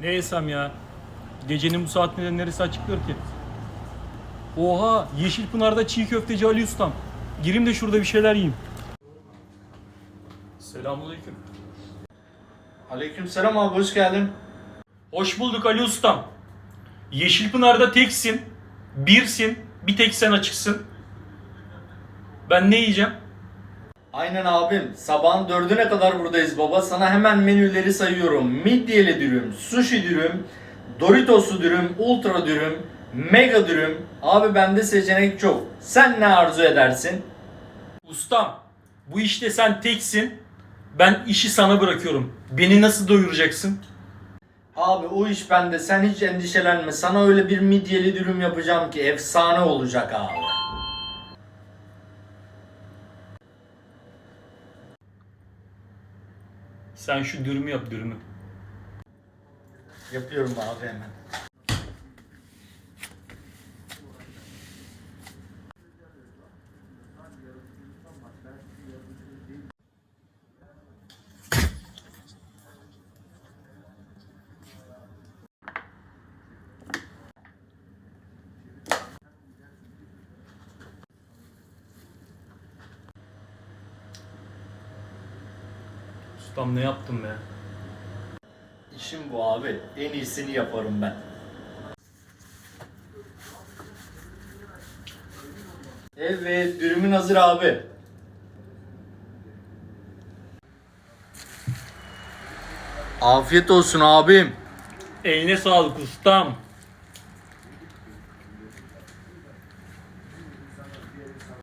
Ne yesem ya? Gecenin bu saatinde neresi açıktır ki? Oha! Yeşilpınar'da çiğ köfteci Ali Ustam. Gireyim de şurada bir şeyler yiyeyim. Selamünaleyküm. Aleykümselam abi hoş geldin. Hoş bulduk Ali Ustam. Yeşilpınar'da teksin, birsin, bir tek sen açıksın. Ben ne yiyeceğim? Aynen abim. Sabahın dördüne kadar buradayız baba. Sana hemen menüleri sayıyorum. Midyeli dürüm, sushi dürüm, Doritoslu dürüm, ultra dürüm, mega dürüm. Abi bende seçenek çok. Sen ne arzu edersin? Ustam, bu işte sen teksin. Ben işi sana bırakıyorum. Beni nasıl doyuracaksın? Abi o iş bende. Sen hiç endişelenme. Sana öyle bir midyeli dürüm yapacağım ki efsane olacak abi. Sen şu dürümü yap dürümü. Yapıyorum abi hemen. Ustam ne yaptın be? İşim bu abi. En iyisini yaparım ben. Evet, dürümün hazır abi. Afiyet olsun abim. Eline sağlık ustam.